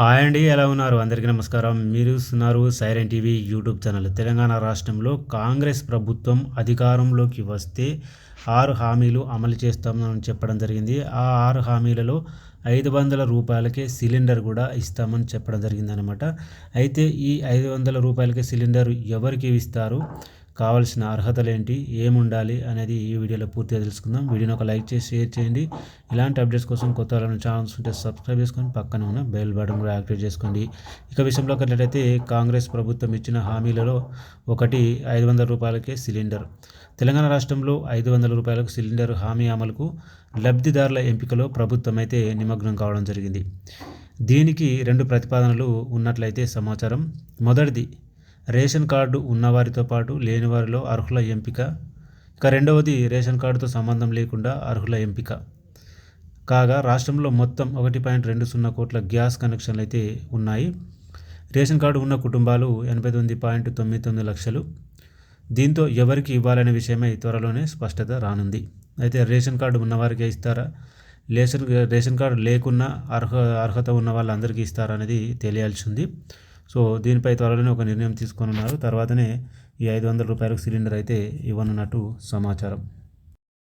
Hi అండి ఎలా ఉన్నారు? అందరికీ నమస్కారం. మీరు చూస్తున్నారు siren TV YouTube channel. Telangana రాష్ట్రంలో కాంగ్రెస్ ప్రభుత్వం అధికారంలోకి వస్తే ఆరు హామీలు అమలు చేస్తామని చెప్పడం జరిగింది. ఆ ఆరు హామీలలో ఐదు వందల రూపాయలకే సిలిండర్ కూడా ఇస్తామని చెప్పడం జరిగిందనమాట అయితే ఈ ఐదు వందల రూపాయలకే సిలిండర్ ఎవరికి ఇస్తారు? కావాల్సిన అర్హతలు ఏంటి ఏముండాలి అనేది ఈ వీడియోలో పూర్తిగా తెలుసుకుందాం. వీడియోని ఒక లైక్ చేసి షేర్ చేయండి. ఇలాంటి అప్డేట్స్ కోసం కొత్త వాళ్ళని ఛానల్స్ ఉంటే సబ్స్క్రైబ్ చేసుకొని పక్కన ఉన్న బెల్ బటన్ కూడా యాక్టివేట్ చేసుకోండి. ఇక విషయంలోకి వెళ్ళినట్లయితే కాంగ్రెస్ ప్రభుత్వం ఇచ్చిన హామీలలో ఒకటి ఐదు వందల రూపాయలకే సిలిండర్. తెలంగాణ రాష్ట్రంలో ఐదు వందల రూపాయలకు సిలిండర్ హామీ అమలుకు లబ్ధిదారుల ఎంపికలో ప్రభుత్వం అయితే నిమగ్నం కావడం జరిగింది. దీనికి రెండు ప్రతిపాదనలు ఉన్నట్లయితే సమాచారం. మొదటిది రేషన్ కార్డు ఉన్నవారితో పాటు లేని వారిలో అర్హుల ఎంపిక. ఇక రెండవది రేషన్ కార్డుతో సంబంధం లేకుండా అర్హుల ఎంపిక. కాగా రాష్ట్రంలో మొత్తం ఒకటి పాయింట్ రెండు సున్నా కోట్ల గ్యాస్ కనెక్షన్లు అయితే ఉన్నాయి. రేషన్ కార్డు ఉన్న కుటుంబాలు ఎనభై తొమ్మిది పాయింట్ తొమ్మిది తొమ్మిది లక్షలు. దీంతో ఎవరికి ఇవ్వాలనే విషయమై త్వరలోనే స్పష్టత రానుంది. అయితే రేషన్ కార్డు ఉన్నవారికే ఇస్తారా? రేషన్ రేషన్ కార్డు లేకున్నా అర్హ అర్హత ఉన్న వాళ్ళందరికీ ఇస్తారా అనేది తెలియాల్సి ఉంది. సో దీనిపై త్వరలోనే ఒక నిర్ణయం తీసుకొని ఉన్నారు. తర్వాతనే ఈ ఐదు వందల రూపాయలకు సిలిండర్ అయితే ఇవ్వనున్నట్టు సమాచారం.